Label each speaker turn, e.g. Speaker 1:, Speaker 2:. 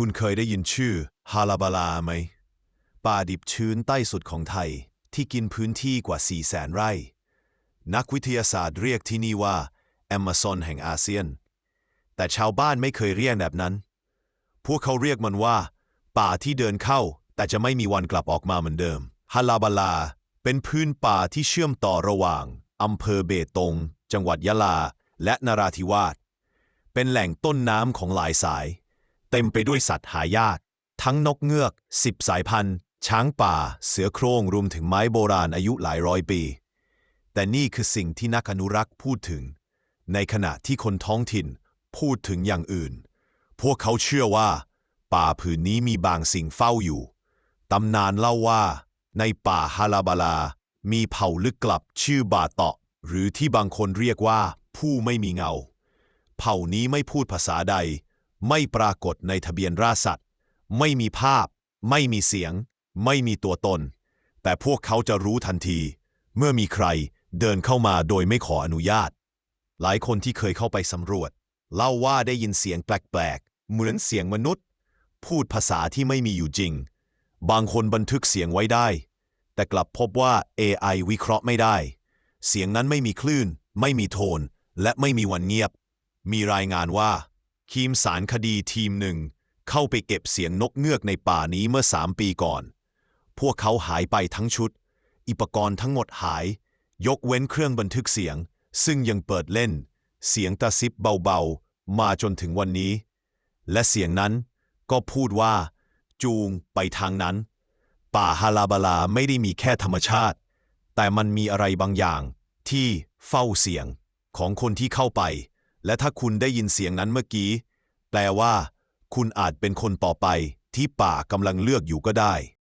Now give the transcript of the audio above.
Speaker 1: คุณเคยได้ยินชื่อฮาลาบาลาไหม ป่าดิบชื้นใต้สุดของไทยที่กินพื้นที่กว่า 4 0 0แสนไร่ นักวิทยาศาสตร์เรียกที่นี่ว่าแอมะซอนแห่งอาเซียน แต่ชาวบ้านไม่เคยเรียกแบบนั้น พวกเขาเรียกมันว่า ป่าที่เดินเข้า แต่จะไม่มีวันกลับออกมาเหมือนเดิมฮาลาบาลา เป็นพื้นป่าที่เชื่อมต่อระหว่างอำเภอเบตง จังหวัดยะลา และนราธิวาส เป็นแหล่งต้นน้ำของหลายสาย เต็มไปด้วยสัตว์หายาก ทั้งนกเงือก10สายพันธุ์ ช้างป่า เสือโคร่งรวมถึงไม้โบราณอายุหลายร้อยปี แต่นี่คือสิ่งที่นักอนุรักษ์พูดถึง ในขณะที่คนท้องถิ่นพูดถึงอย่างอื่น พวกเขาเชื่อว่า ป่าผืนนี้มีบางสิ่งเฝ้าอยู่ ตำนานเล่าว่า ในป่าฮาลาบาลา มีเผ่าลึกกลับชื่อบาเตาะ หรือที่บางคนเรียกว่าผู้ไม่มีเงา เผ่านี้ไม่พูดภาษาใด ไม่ปรากฏในทะเบียนราษฎรสัตว์ไม่มีภาพ ไม่มีเสียง ไม่มีตัวตน แต่พวกเขาจะรู้ทันที เมื่อมีใครเดินเข้ามาโดยไม่ขออนุญาต หลายคนที่เคยเข้าไปสำรวจ เล่าว่าได้ยินเสียงแปลกๆ เหมือนเสียงมนุษย์ พูดภาษาที่ไม่มีอยู่จริง บางคนบันทึกเสียงไว้ได้ แต่กลับพบว่า AI วิเคราะห์ไม่ได้ เสียงนั้นไม่มีคลื่น ไม่มีโทน และไม่มีวันเงียบ มีรายงานว่า ทีมสารคดีทีมหนึ่ง เข้าไปเก็บเสียงนกเงือกในป่านี้เมื่อสามปีก่อน พวกเขาหายไปทั้งชุด อุปกรณ์ทั้งหมดหาย ยกเว้นเครื่องบันทึกเสียง ซึ่งยังเปิดเล่น เสียงตะซิบเบาๆ มาจนถึงวันนี้ และเสียงนั้นก็พูดว่า จูงไปทางนั้น ป่าฮาลาบาลาไม่ได้มีแค่ธรรมชาติ แต่มันมีอะไรบางอย่างที่เฝ้าเสียงของคนที่เข้าไป และถ้าคุณได้ยินเสียงนั้นเมื่อกี้ แปลว่า คุณอาจเป็นคนต่อไปที่ป่ากำลังเลือกอยู่ก็ได้